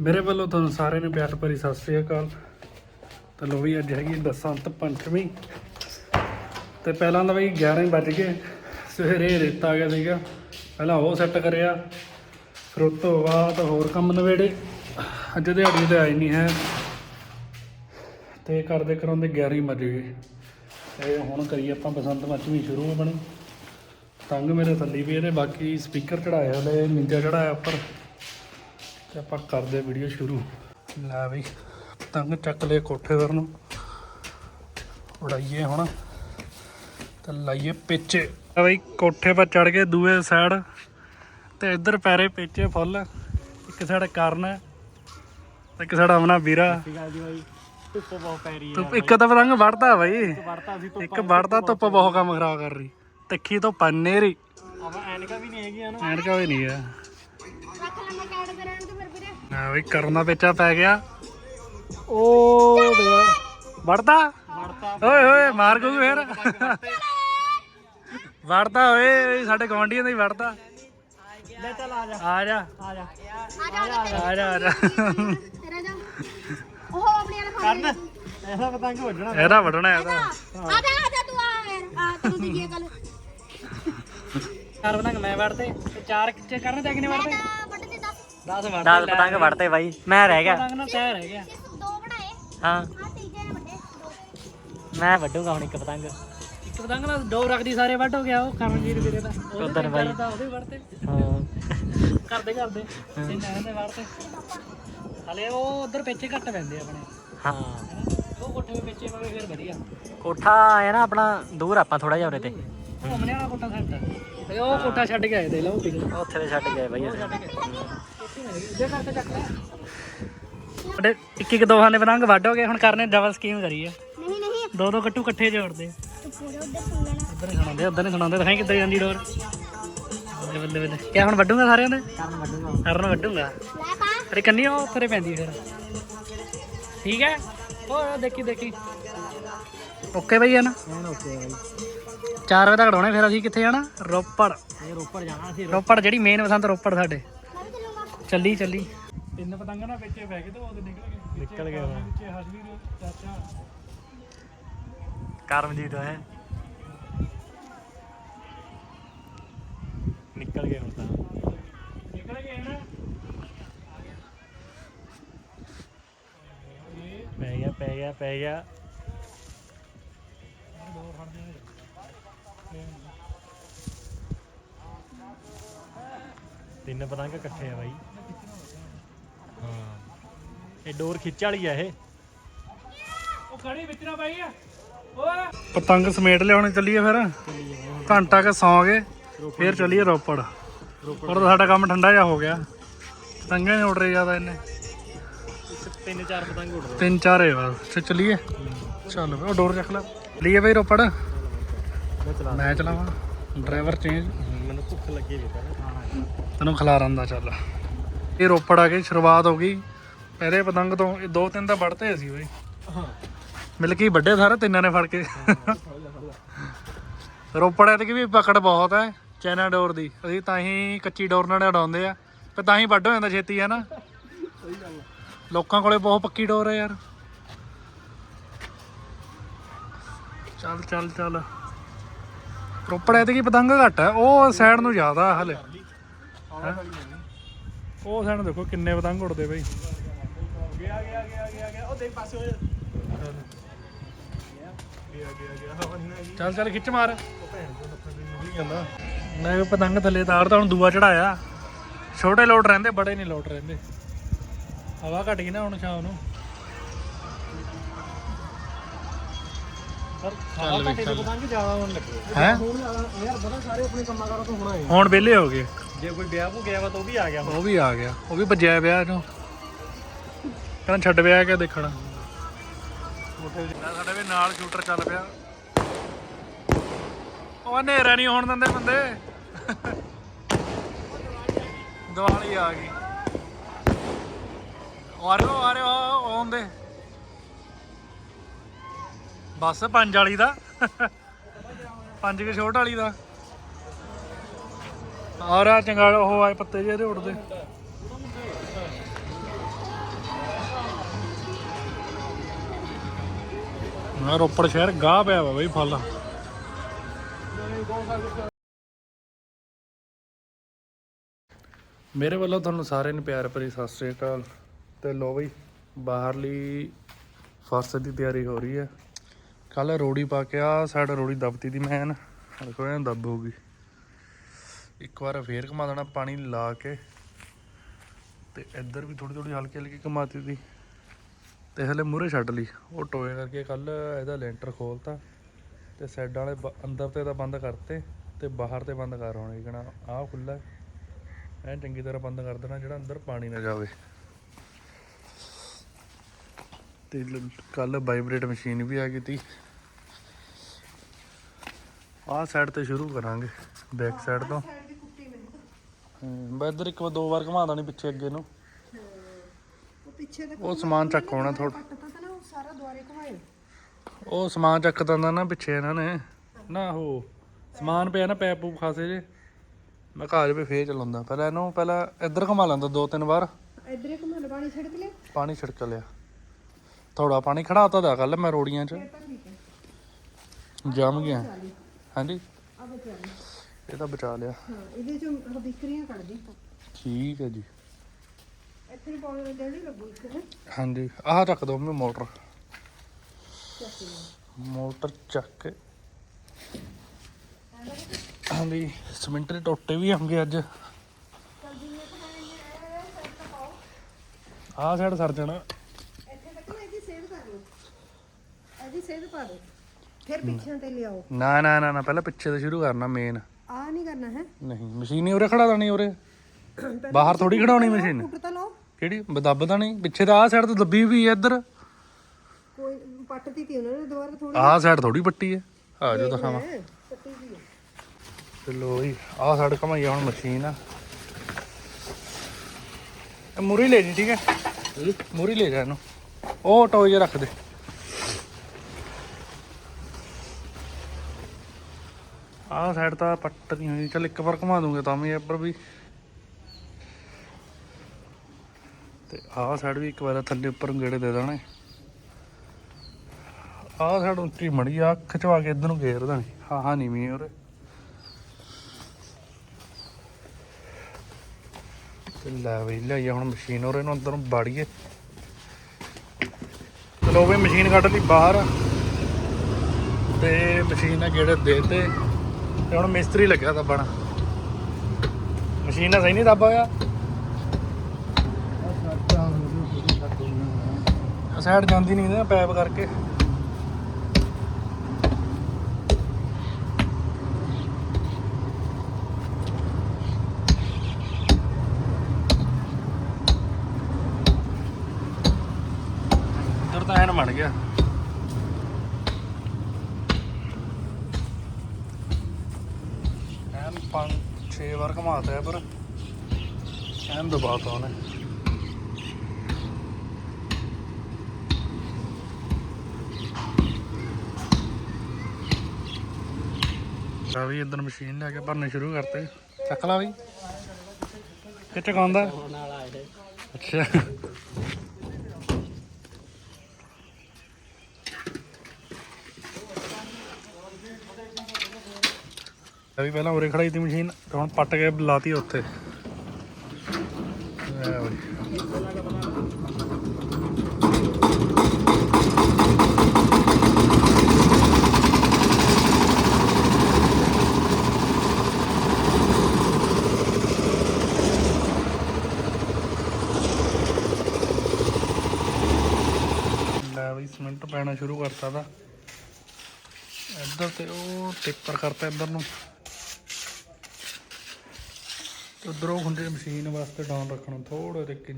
ਮੇਰੇ ਵੱਲੋਂ ਤੁਹਾਨੂੰ ਸਾਰਿਆਂ ਨੂੰ ਪਿਆਰ ਭਰੀ ਸਤਿ ਸ੍ਰੀ ਅਕਾਲ। ਤੇ ਲੋ ਵੀ ਅੱਜ ਹੈਗੀ ਬਸੰਤ ਪੰਚਮੀ ਤੇ ਪਹਿਲਾਂ ਤਾਂ ਬਈ 11 ਵੱਜ ਗਏ। ਸਵੇਰੇ ਰੇਤਾ ਆ ਗਿਆ ਸੀਗਾ। ਪਹਿਲਾਂ ਉਹ ਸੈੱਟ ਕਰਿਆ। ਫਿਰ ਉਸ ਤੋਂ ਬਾਅਦ ਹੋਰ ਕੰਮ ਨਵੇੜੇ। ਅੱਜ ਦਿਹਾੜੀ ਤੇ ਆਈ ਨਹੀਂ ਹੈ। ਤੇ ਕਰਦੇ ਕਰਾਉਂਦੇ 11 ਹੀ ਵੱਜ ਗਏ। ਤੇ ਹੁਣ ਕਰੀਏ ਆਪਾਂ ਬਸੰਤ ਪੰਚਮੀ ਸ਼ੁਰੂ ਬਣੀ ਤੰਗ ਮੇਰੇ ਥੱਲੀ ਵੀ ਇਹਦੇ, ਬਾਕੀ ਸਪੀਕਰ ਚੜਾਇਆ ਹਲੇ, ਨਿੰਜਾ ਚੜਾਇਆ ਉੱਪਰ। ਤੇ ਆਪਾਂ ਕਰਦੇ ਵੀਡੀਓ ਸ਼ੁਰੂ। ਲੈ ਬਈ ਪਤੰਗ ਚੱਕ ਲਏ ਕੋਠੇ ਦਰ ਨੂੰ। ਉਡਾਈਏ ਹੁਣ ਤੇ ਲਾਈਏ ਪੇਚੇ। ਆ ਬਈ ਕੋਠੇ 'ਪਰ ਚੜ ਕੇ ਦੂਏ ਸਾਈਡ ਤੇ ਇੱਧਰ ਪੈਰੇ ਪੇਚੇ ਫੁੱਲ। ਇੱਕ ਸਾਈਡ ਕਰਨ ਹੈ ਤੇ ਇੱਕ ਸਾਈਡ ਅਮਨਾ ਵੀਰਾ। ਧੁੱਪ ਬਹੁਤ ਪੈ ਰਹੀ ਧੁੱਪ ਇੱਕ ਤਾਂ ਪਤੰਗ ਵੜਦਾ ਬਈ। ਇੱਕ ਵੜਦਾ ਧੁੱਪ ਬਹੁਤ ਕੰਮ ਖਰਾਬ ਕਰ ਰਹੀ। ਤਿੱਖੀ ਤੋਂ ਪੰਨੇਰੀ ਆਪਾਂ ਐਨਕਾ ਵੀ ਨਹੀਂ ਹੈਗੀਆਂ ਨਾ। ਐਨਕਾ ਵੀ ਨਹੀਂ ਰੱਖ ਕਰਾਂ ਤੇ ਵੀਰੇ ਨਾ ਬਈ ਕਰਨ ਪੇਚਾ ਪੈ ਗਿਆ। ਦੇ ਵੜਦਾ? ਓਏ ਓਏ ਮਾਰ ਕੋ ਫੇਰ। ਵੜਦਾ ਓਏ ਸਾਡੇ ਗਵਾਂਢੀਆਂ ਦਾ ਹੀ ਵੜਦਾ। ਲੈ ਚੱਲ ਆ ਜਾ। ਆ ਜਾ। ਆ ਜਾ। ਆ ਜਾ ਆ ਜਾ ਆ ਜਾ ਤੇਰਾ ਜਾ। ਉਹ ਆਪਣੀ ਵਾਲਾ ਖਾ ਕਰਨ। ਐਸਾ ਪਤੰਗ ਵੱਢਣਾ ਇਹਦਾ ਵੜਨਾ ਇਹਦਾ। ਆ ਜਾ ਆ ਜਾ ਤੂੰ ਆ ਯਾਰ ਆ ਤੈਨੂੰ ਦੀ ਗੱਲ। ਚਾਰ ਪਤੰਗ ਮੈਂ ਵੜਦੇ। ਤੇ ਚਾਰ ਕਿੱਥੇ ਕਰਨ ਤੇ ਕਿੰਨੇ ਵੜਦੇ। ਤਾਂ ਤੇ 10 10 ਵੜਦੇ 10 ਪਤੰਗ ਵੜਦੇ ਬਾਈ ਮੈਂ ਰਹਿ ਗਿਆ। ਪਤੰਗ ਨਾਲ ਤੈ ਰਹਿ ਗਿਆ। ਸਿਰਫ ਦੋ ਬਣਾਏ। ਹਾਂ। ਆ ਤੀਜੇ ਨੇ ਵੱਡੇ ਦੋ। ਮੈਂ ਵੱਢੂਗਾ ਹੁਣ ਇੱਕ ਪਤੰਗ। ਇੱਕ ਪਤੰਗ ਨਾਲ ਦੋ ਰੱਖਦੀ ਸਾਰੇ ਵੱਢ ਹੋ ਗਿਆ ਉਹ ਕਰਨਜੀਤ ਵੀਰੇ ਦਾ। ਉਧਰ ਬਾਈ। ਉਹਦੇ ਵੜਦੇ ਹਾਂ। ਕਰਦੇ ਕਰਦੇ। ਤੇ ਮੈਂ ਦੇ ਵੜਦੇ ਹਲੇ ਉਹ ਉਧਰ ਪਿੱਛੇ ਘੱਟ ਪੈਂਦੇ ਆਪਣੇ। ਹਾਂ। ਉਹ ਕੋਠੇ ਦੇ ਪਿੱਛੇ ਪਵੇ ਫਿਰ ਵਧੀਆ। ਕੋਠਾ ਹੈ ਨਾ ਆਪਣਾ ਦੂਰ ਆਪਾਂ ਥੋੜਾ ਜਿਹਾ ਉਰੇ ਤੇ। ਘੁੰਮਣੇ ਵਾਲਾ ਕੋਠਾ ਛੱਡ। ਤੇ ਉਹ ਕੋਠਾ ਛੱਡ ਕੇ ਆਏ ਦੇ ਲਓ ਪਿਛਲੇ ਉੱਥੇ ਤੇ ਛੱਡ ਗਏ ਬਾਈ। ਅਸੀਂ ਛੱਡ ਕੇ ਜੇ ਕਰਕੇ ਚੱਕ ਲੈ ਸਾਡੇ ਇੱਕ ਇੱਕ ਦੋਹਾਂ ਦੇ ਪਤੰਗ ਵੱਢ ਹੋ ਗਏ ਹੁਣ ਕਰਨੇ ਡਬਲ ਸਕੀਮ ਕਰੀਏ। ਨਹੀਂ ਨਹੀਂ। ਦੋ ਦੋ ਕੱਟੂ ਇਕੱਠੇ ਜੋੜਦੇ ਤੂੰ ਪੂਰੇ ਉੱਧਰ ਸੁਣ ਲੈਣਾ ਉਧਰ ਹੀ ਸੁਣਾਉਂਦੇ ਉਧਰ ਹੀ ਸੁਣਾਉਂਦੇ ਦਿਖਾਈ ਕਿੱਦਾਂ ਜਾਂਦੀ ਡੋਰ ਬੱਲੇ ਬੱਲੇ ਬੱਲੇ। ਕਿਆ ਹੁਣ ਵੱਢੂਗਾ ਸਾਰਿਆਂ ਦੇ? ਕਰਨ ਵੱਢੂਗਾ। ਕਰਨ ਵੱਢੂਗਾ। ਲੈ ਪਾ। ਅਰੇ ਕੰਨੀ ਉਹ ਉੱਥੇ ਪੈਂਦੀ ਫਿਰ। ਠੀਕ ਹੈ। ਉਹ ਦੇਖੀ ਦੇਖੀ। ਓਕੇ ਬਈ ਹੈ ਨਾ? ਐਨ ਓਕੇ ਬਾਈ। 4 ਵਜੇ ਤੱਕ ਡਾਉਣੇ ਫਿਰ ਅਸੀਂ ਕਿੱਥੇ ਜਾਣਾ? ਰੋਪੜ। ਇਹ ਰੋਪੜ ਜਾਣਾ ਸੀ ਰੋਪੜ। ਜਿਹੜੀ ਮੇਨ ਬਸੰਤ ਰੋਪੜ ਸਾਡੇ। ਚੱਲੀ ਚੱਲੀ ਤਿੰਨ ਪਤੰਗ ਨਾ ਵਿੱਚੇ ਪੈ ਗਏ ਤੇ ਉਹਦੇ ਨਿਕਲ ਗਏ। ਨਿਕਲ ਗਏ। ਵਿੱਚੇ ਹਸਵੀਰ ਚਾਚਾ। ਕਰਮਜੀਤ ਹੈ। ਨਿਕਲ ਗਏ ਹੁਣ ਤਾਂ। ਨਿਕਲ ਗਏ ਨਾ ਪੈ ਗਿਆ ਪੈ ਗਿਆ ਪੈ ਗਿਆ। ਤਿੰਨ ਪਤੰਗ ਇਕੱਠੇ ਆ ਬਾਈ। ਹਾਂ। ਇਹ ਡੋਰ ਖਿੱਚ ਵਾਲੀ ਆ ਇਹ। ਉਹ ਖੜੀ ਵਿੱਚ ਨਾ ਆ ਓਏ। ਪਤੰਗ ਸਮੇਟ ਲਿਆਉਣੇ ਚੱਲੀਏ ਫਿਰ। ਘੰਟਾ ਕੇ ਸੌਂ ਗਏ ਫਿਰ ਚੱਲੀਏ ਰੋਪੜ। ਰੋਪੜ ਤਾਂ ਸਾਡਾ ਕੰਮ ਠੰਡਾ ਜਿਹਾ ਹੋ ਗਿਆ। ਪਤੰਗੇ ਨਹੀਂ ਉੱਡ ਰਹੇ ਜ਼ਿਆਦਾ ਇੰਨੇ। ਤਿੰਨ ਚਾਰ ਪਤੰਗ ਉੱਡ ਰਹੇ। ਤਿੰਨ ਚਾਰ ਹੈ ਬਸ। ਤੇ ਚੱਲੀਏ। ਚੱਲ ਉਹ ਡੋਰ ਚੱਕ ਲੈ। ਲਈਏ ਬਈ ਰੋਪੜ। ਮੈਂ ਚਲਾਵਾਂ। ਡਰਾਈਵਰ ਚੇਂਜ ਮੈਨੂੰ ਭੁੱਖ ਲੱਗੀ ਵੀ ਪਹਿਲਾਂ। ਤੈਨੂੰ ਖਿਲਾਰਨ ਦਾ ਚੱਲ। ਇਹ ਰੋਪੜ ਆ ਕੇ ਸ਼ੁਰੂਆਤ ਹੋ ਗਈ। ਪਹਿਲੇ ਪਤੰਗ ਤੋਂ ਇਹ ਦੋ ਤਿੰਨ ਤਾਂ ਵੜਤੇ ਸੀ ਬਈ। ਮਿਲ ਕੇ ਵੱਡੇ ਸਾਰੇ, ਤਿੰਨਾਂ ਨੇ ਫੜ ਕੇ। ਰੋਪੜ ਐ ਤੇ ਵੀ ਪਕੜ ਬਹੁਤ ਹੈ ਚਾਈਨਾ ਡੋਰ ਦੀ। ਅਸੀਂ ਤਾਂ ਹੀ ਕੱਚੀ ਡੋਰ ਨਾਲ ਉਡਾਉਂਦੇ ਆ, ਤੇ ਤਾਂ ਹੀ ਵੱਡ ਹੋ ਜਾਂਦਾ ਛੇਤੀ ਹੈ ਨਾ ਲੋਕਾਂ ਕੋਲੇ ਬਹੁਤ ਪੱਕੀ ਡੋਰ ਹੈ ਯਾਰ। ਚੱਲ ਚੱਲ ਚੱਲ। ਰੋਪੜ ਐ ਤੇ ਕੀ ਪਤੰਗ ਘੱਟ ਹੈ ਉਹ ਸਾਈਡ ਨੂੰ ਜ਼ਿਆਦਾ ਹਲੇ। ਉਹ ਸਾਈਡ ਦੇਖੋ ਕਿੰਨੇ ਪਤੰਗ ਉੜਦੇ ਬਈ। ਗਿਆ ਗਿਆ ਗਿਆ ਗਿਆ ਗਿਆ। ਉਹ ਦੇਖ ਪਾਸੇ ਹੋ ਜਾ ਗਿਆ ਗਿਆ ਗਿਆ। ਹਵਾ ਨਹੀਂ। ਹੈਗੀ ਚੱਲ ਚੱਲ ਖਿੱਚ ਮਾਰ। ਉਹ ਭੈਣ ਤੋਂ ਨੱਥਾ ਨਹੀਂ ਜਾਂਦਾ। ਮੈਂ ਵੀ ਪਤੰਗ ਥੱਲੇ ਤਾਰ ਤਾਂ ਹੁਣ ਦੂਆ ਚੜਾਇਆ। ਛੋਟੇ ਲੋਟ ਰਹਿੰਦੇ ਬੜੇ ਨਹੀਂ ਲੋਟ ਰਹਿੰਦੇ। ਹਵਾ ਘਟ ਗਈ ਨਾ ਹੁਣ ਸ਼ਾਮ ਨੂੰ। ਪਰ ਚੱਲ ਵੀ ਘੰਟੇ ਦੇ ਚੱਲ। ਪਤੰਗ ਜ਼ਿਆਦਾ ਹੋਣ ਲੱਗੇ। ਹੈ? ਹੁਣ ਯਾਰ ਬੜਾ ਸਾਰੇ ਆਪਣੇ ਕੰਮਾਂ ਕਾਰਾਂ ਤੋਂ ਹੁਣ ਆਏ ਹੁਣ ਵਿਹਲੇ ਹੋ ਗਏ। ਜੇ ਕੋਈ ਵਿਆਹ ਕੋ ਗਿਆ ਵਾ ਤਾਂ ਉਹ ਵੀ ਆ ਗਿਆ ਉਹ ਵੀ ਆ ਗਿਆ। ਉਹ ਵੀ ਭੱਜਿਆ ਵਿਆਹ ਨੂੰ। ਕਹਿੰਦਾ ਛੱਡ ਵਿਆਹ ਕੇ ਦੇਖਣਾ। ਸਾਡੇ ਵੀ ਨਾਲ ਸ਼ੂਟਰ ਚੱਲ ਪਿਆ। ਉਹ ਹਨੇਰਾ ਨਹੀਂ ਹੋਣ ਦਿੰਦੇ ਬੰਦੇ। ਦੀਵਾਲੀ ਆ ਗਈ। ਆ ਰਹੇ ਆਉਂਦੇ। ਬਸ ਪੰਜ ਵਾਲੀ ਦਾ। ਪੰਜ ਕੇ ਛੋਟ ਵਾਲੀ ਦਾ। ਆ ਰਿਹਾ ਚੰਗਾ ਉਹ ਆਏ ਪੱਤੇ ਜਿਹੇ ਦੇ। ਉੱਡਦੇ ਨਾ ਰੋਪੜ ਸ਼ਹਿਰ ਗਾਹ ਪਿਆ ਵਾ ਬਈ ਫਲ। ਮੇਰੇ ਵੱਲੋਂ ਤੁਹਾਨੂੰ ਸਾਰਿਆਂ ਨੂੰ ਪਿਆਰ ਭਰੀ ਸਤਿ ਸ੍ਰੀ ਅਕਾਲ। ਤੇ ਲੋ ਬਈ, ਬਾਹਰਲੀ ਫਰਸ ਦੀ ਤਿਆਰੀ ਹੋ ਰਹੀ ਹੈ। ਕੱਲ ਰੋੜੀ ਪਾ ਕੇ ਆ ਸਾਡਾ ਰੋੜੀ ਦਬਤੀ ਦੀ ਮੈਨ ਦੇਖੋ ਐਂ ਦੱਬ ਹੋ ਗਈ ਇੱਕ ਵਾਰ ਫੇਰ ਘੁਮਾ ਦੇਣਾ ਪਾਣੀ ਲਾ ਕੇ ਤੇ ਇੱਧਰ ਵੀ ਥੋੜੀ ਥੋੜੀ ਹਲਕੀ ਹਲਕੀ ਘੁਮਾਤੀ ਦੀ ਤੇ ਹਲੇ ਮੂਰੇ ਛੱਡ ਲਈ। ਉਹ ਟੋਏ ਕਰਕੇ ਕੱਲ ਇਹਦਾ ਲੈਂਟਰ ਖੋਲਤਾ ਤੇ ਸਾਈਡਾਂ ਵਾਲੇ ਬ- ਅੰਦਰ ਤੇ ਤਾਂ ਬੰਦ ਕਰਤੇ ਤੇ ਬਾਹਰ ਤੇ ਬੰਦ ਕਰ ਹੋਣੇ ਕਿਹਣਾ ਆਹ ਖੁੱਲਾ ਐ ਚੰਗੀ ਤਰ੍ਹਾਂ ਬੰਦ ਕਰ ਦੇਣਾ ਜਿਹੜਾ ਅੰਦਰ ਪਾਣੀ ਨਾ ਜਾਵੇ। ਤੇ ਕੱਲ ਵਾਈਬ੍ਰੇਟ ਮਸ਼ੀਨ ਵੀ ਆ ਗਈ ਤੀ। ਆਹ ਸਾਈਡ ਤੇ ਸ਼ੁਰੂ ਕਰਾਂਗੇ ਬੈਕ ਸਾਈਡ ਤੋਂ। ਬਸ ਇੱਧਰ ਇੱਕ ਵਾਰ ਦੋ ਵਾਰ ਘੁਮਾ ਦੇਣੀ ਪਿੱਛੇ ਅੱਗੇ ਨੂੰ। ਉਹ ਪਿੱਛੇ ਤੇ ਉਹ ਸਮਾਨ ਚੱਕ ਹੋਣਾ ਥੋੜਾ ਤਾਂ ਨਾ ਉਹ ਸਾਰਾ ਦੁਆਰੇ ਘੁਮਾਏ। ਉਹ ਸਮਾਨ ਚੱਕ ਦਿੰਦਾ ਨਾ ਪਿੱਛੇ ਇਹਨਾਂ ਨੇ। ਨਾ ਉਹ ਸਮਾਨ ਪਿਆ ਨਾ ਪੈਪ ਪੂਪ ਖਾਸੇ ਜੇ। ਮੈਂ ਘਰ ਵੀ ਫੇਰ ਚਲਾਉਂਦਾ। ਪਹਿਲਾਂ ਇਹਨੂੰ ਪਹਿਲਾਂ ਇੱਧਰ ਘੁਮਾ ਲੈਂਦਾ ਦੋ ਤਿੰਨ ਵਾਰ। ਇਧਰ ਮਹਲ ਪਾਣੀ ਛਿੜਕ ਲਿਆ। ਪਾਣੀ ਛਿੜਕ ਲਿਆ। ਥੋੜਾ ਪਾਣੀ ਖੜਾਤਾ ਦਾ ਕੱਲ ਮੈਂ ਰੋੜੀਆਂ 'ਚ। ਤਾਂ ਠੀਕ ਹੈ। ਜੰਮ ਗਿਆ। ਹਾਂਜੀ। ਆ ਬਚਾ ਲਈ ਇਹ ਤਾਂ ਬਚਾ ਲਿਆ। ਹਾਂ ਇਹਦੇ ਚੋਂ ਆਹ ਕੱਢ ਦੇ। ਠੀਕ ਹੈ ਜੀ। ਇੱਥੇ ਵੀ ਪਾਉਣ ਦੇਣੀ ਲੱਗੂ ਇੱਕ ਹੈ। ਹਾਂਜੀ ਆਹ ਚੱਕ ਦੋ ਮੈਂ ਮੋਟਰ। ਮੋਟਰ ਚੱਕ ਕੇ। ਹਾਂਜੀ ਸਿਮੈਂਟ ਦੇ ਟੋਟੇ ਵੀ ਆਉਂਗੇ ਅੱਜ। ਆਹ ਸਾਈਡ ਸਰ ਜਾਣਾ। ਇੱਥੇ ਤੱਕ ਨਾ ਇਹਦੀ ਸੇਵ ਕਰ ਲਓ। ਇਹਦੀ ਸੇਵ ਪਾ ਦਿਓ। ਫਿਰ ਪਿੱਛੇ ਤੇ ਲਿਆਓ। ਨਾ ਨਾ ਨਾ ਨਾ ਪਹਿਲਾਂ ਪਿੱਛੇ ਤੋਂ ਸ਼ੁਰੂ ਕਰਨਾ ਮੇਨ ਆ ਨਹੀਂ ਕਰਨਾ ਹੈ। ਨਹੀਂ ਮਸ਼ੀਨ ਹੀ ਉਰੇ ਖੜਾ ਦੇਣੀ ਉਰੇ। ਬਾਹਰ ਥੋੜੀ ਖੜਾਉਣੀ ਮਸ਼ੀਨ। ਕੁੱਟ ਤਾਂ ਲਓ। ਕਿਹੜੀ? ਦੱਬਦਾ ਨਹੀਂ ਪਿੱਛੇ ਤਾਂ ਆਹ ਸਾਈਡ ਤੋਂ ਦੱਬੀ ਵੀ ਹੈ ਇੱਧਰ। ਕੋਈ ਪੱਟਤੀ ਤੀ ਉਹਨਾਂ ਨੇ ਦੁਬਾਰਾ ਥੋੜੀ ਆਹ ਸਾਈਡ ਥੋੜੀ ਪੱਟੀ ਹੈ ਆ ਜਾਓ ਦਿਖਾਵਾਂ। ਪੱਟੀ ਦੀ ਹੈ ਚਲੋ ਜੀ ਆਹ ਸਾਈਡ ਕਮਾਈ ਹੁਣ ਮਸ਼ੀਨ ਆ। ਇਹ ਮੁਰੀ ਲੈ ਜੀ ਠੀਕ ਹੈ? ਮੁਰੀ ਲੈ ਜਾ ਇਹਨੂੰ। ਉਹ ਟੋਏ ਰੱਖ ਦੇ। ਆਹ ਸਾਈਡ ਤਾਂ ਪੱਟ ਨਹੀਂ ਹੋਈ। ਚਲ ਇੱਕ ਵਾਰ ਘੁਮਾ ਦੂੰਗੇ ਤਾਂ ਵੀ ਇੱਪਰ ਵੀ। ਤੇ ਆਹ ਸਾਈਡ ਵੀ ਇੱਕ ਵਾਰ ਥੱਲੇ ਉੱਪਰ ਗੇੜੇ ਦੇ ਦੇਣੇ। ਆਹ ਸਾਈਡ ਉੱਚੀ ਮੜੀ ਆ ਖਿਚਵਾ ਕੇ ਇਧਰ ਨੂੰ ਘੇਰ ਦੇਣੀ। ਹਾਂ ਹਾਂ ਨੀਵੀਂ ਉਰੇ। ਤੇ ਲੈ ਵੀ ਲਿਆਈਏ, ਹੁਣ ਮਸ਼ੀਨ ਉਰੇ ਇਹਨੂੰ ਅੰਦਰ ਨੂੰ ਬਾੜੀਏ। ਚਲੋ ਵੀ ਮਸ਼ੀਨ ਕੱਢ ਲਈ ਬਾਹਰ। ਤੇ ਮਸ਼ੀਨ ਨਾਲ ਗੇੜੇ ਦੇ ਤੇ ਹੁਣ ਮਿਸਤਰੀ ਲੱਗਿਆ ਦੱਬਣ। ਮਸ਼ੀਨ ਨਾਲ ਸਹੀ ਨਹੀਂ ਦੱਬ ਹੋਇਆ। ਸਾਈਡ ਜਾਂਦੀ ਨਹੀਂ ਨਾ ਪੈਪ ਕਰਕੇ। ਤਾਂ ਐਨ ਬਣ ਗਿਆ ਐਨ ਪੰਜ ਘਮਾਤਾ ਹੈ ਪਰ ਐਨ ਦਬਾਤਾ ਉਹਨੇ। ਆ ਵੀ ਇਧਰ ਮਸ਼ੀਨ ਲੈ ਕੇ ਭਰਨੇ ਸ਼ੁਰੂ ਕਰਤੇ। ਚੱਕ ਲਾ ਬਈ ਕਿ ਚਕਾਉਂਦਾ ਅੱਛਾ। ਇਹ ਵੀ ਪਹਿਲਾਂ ਉਰੇ ਖੜਾਈ ਤੀ ਮਸ਼ੀਨ ਤੇ ਹੁਣ ਪੱਟ ਕੇ ਲਾਤੀ ਉੱਥੇ। ਲੈ ਬਈ ਲੈ ਬਈ, ਸਿਮੈਂਟ ਪੈਣਾ ਸ਼ੁਰੂ ਕਰਤਾ ਦਾ। ਇੱਧਰ ਤੇ ਉਹ ਟਿੱਪਰ ਕਰਤਾ ਇੱਧਰ ਨੂੰ। ਉਧਰੋਂ ਹੁੰਦੇ ਮਸ਼ੀਨ ਵਾਸਤੇ ਡਾਊਨ ਰੱਖਣਾ ਥੋੜਾ ਜਿਹਾ ਇੱਕ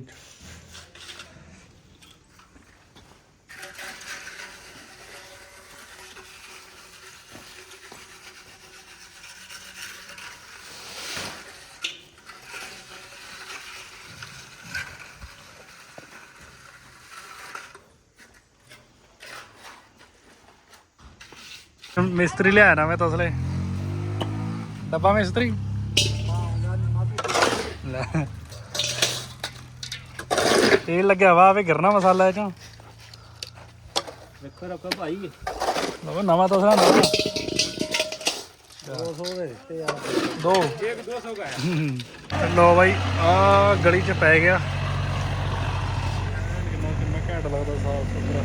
ਮਿਸਤਰੀ ਲਿਆਇਆ ਨਾ ਮੈਂ ਤਸਲੇ ਡੱਬਾ ਮਿਸਤਰੀ ਲੈ ਤੇਲ ਲੱਗਿਆ ਵਾ ਵੇ ਗਿਰਨਾ ਮਸਾਲਾ ਇਹ ਚੋਂ। ਵੇਖੋ ਰੱਖੋ ਭਾਈ। ਲਓ ਨਵਾਂ ਤਾਂ ਸਾਨਾ 200 ਦੇ ਤੇ ਆ। ਦੋ। ਇੱਕ 200 ਦਾ ਹੈ। ਲੋ ਬਾਈ ਆ ਗਲੀ ਚ ਪੈ ਗਿਆ। ਕਿੰਨਾ ਕਿੰਨਾ ਘੈਂਟ ਲੱਗਦਾ ਸਾਫ਼ ਸੁਥਰਾ।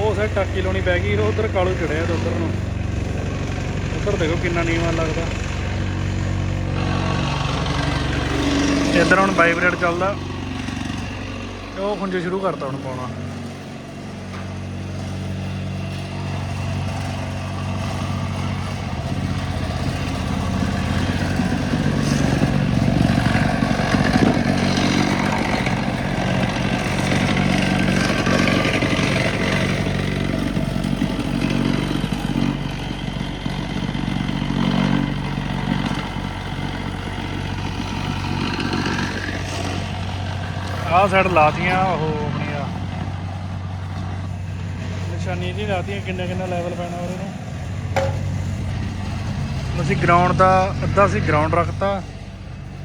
ਉਹ ਸੇ ਟਾਕੀ ਲਾਉਣੀ ਪੈ ਗਈ ਉਧਰ ਕਾਲੂ ਚੜਿਆ ਤੇ ਉਧਰ ਨੂੰ। ਉਧਰ ਦੇਖੋ ਕਿੰਨਾ ਨੀਵਾਂ ਲੱਗਦਾ। ਇੱਧਰ ਹੁਣ ਵਾਈਬ੍ਰੇਟ ਚੱਲਦਾ। ਤੇ ਉਹ ਖੁੰਝੇ ਸ਼ੁਰੂ ਕਰਤਾ ਹੁਣ ਪਾਉਣਾ। ਆਹ ਸਾਈਡ ਲਾਤੀਆਂ, ਉਹ ਆਪਣੀਆਂ ਨਿਸ਼ਾਨੀ ਜੀ ਲਾਤੀਆਂ, ਕਿੰਨਾ ਕਿੰਨਾ ਲੈਵਲ ਪੈਣਾ ਉਹਦੇ ਅਸੀਂ ਗਰਾਊਂਡ ਦਾ, ਅੱਧਾ ਅਸੀਂ ਗਰਾਊਂਡ ਰੱਖਤਾ,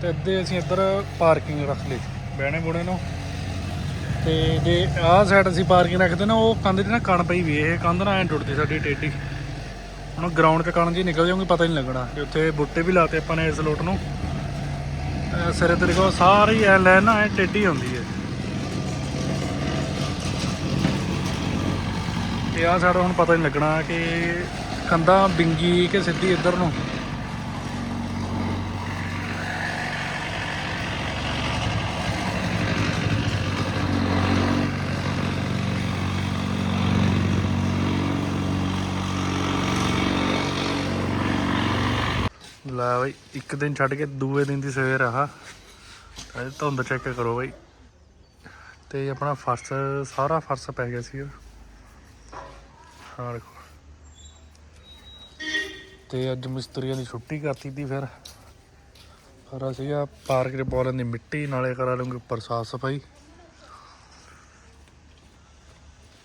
ਤੇ ਅੱਧੇ ਅਸੀਂ ਇੱਧਰ ਪਾਰਕਿੰਗ ਰੱਖ ਲਈ, ਬਹਿਣੇ ਬੁਣੇ ਨੂੰ। ਤੇ ਜੇ ਆਹ ਸਾਈਡ ਅਸੀਂ ਪਾਰਕਿੰਗ ਰੱਖਦੇ ਨਾ, ਉਹ ਕੰਧ 'ਚ ਨਾ ਕਣ ਪਈ ਵੀ, ਇਹ ਕੰਧ ਨਾ ਐਂ ਟੁੱਟਦੀ ਸਾਡੀ ਟੇਢੀ। ਹੁਣ ਗਰਾਊਂਡ 'ਚ ਕਣ ਜੀ ਨਿਕਲ ਜਾਊਗੀ, ਪਤਾ ਹੀ ਨਹੀਂ ਲੱਗਣਾ। ਤੇ ਉੱਥੇ ਬੁੱਟੇ ਵੀ ਲਾਤੇ ਆਪਾਂ ਨੇ ਇਸ ਲੋਟ ਨੂੰ ਸਿਰੇ ਤੇ ਦੇਖੋ, ਸਾਰੀ ਐ ਲਾਈਨ ਨਾ ਐ ਟੇਢੀ ਹੁੰਦੀ ਹੈ ਤੇ ਆ ਸਾਡਾ ਹੁਣ ਪਤਾ ਨਹੀਂ ਲੱਗਣਾ ਕਿ ਕੰਧਾਂ ਬਿੰਗੀ ਕਿ ਸਿੱਧੀ ਇੱਧਰ ਨੂੰ। ਲੈ ਬਈ, ਇੱਕ ਦਿਨ ਛੱਡ ਕੇ ਦੂਏ ਦਿਨ ਦੀ ਸਵੇਰ ਆ ਧੁੰਦ ਚੈੱਕ ਕਰੋ ਬਈ। ਤੇ ਆਪਣਾ ਫਰਸ਼, ਸਾਰਾ ਫਰਸ਼ ਪੈ ਗਿਆ ਸੀ ਹਾਂ ਦੇਖੋ ਤੇ ਅੱਜ ਮਿਸਤਰੀਆਂ ਦੀ ਛੁੱਟੀ ਕਰਤੀ ਤੀ ਫਿਰ। ਫਿਰ ਸੀਗਾ ਪਾਰਕ ਦੇ ਬੋਲਣ ਦੀ ਮਿੱਟੀ, ਨਾਲੇ ਕਰਾ ਲਵਾਂਗੇ ਉੱਪਰ ਸਾਫ਼ ਸਫ਼ਾਈ।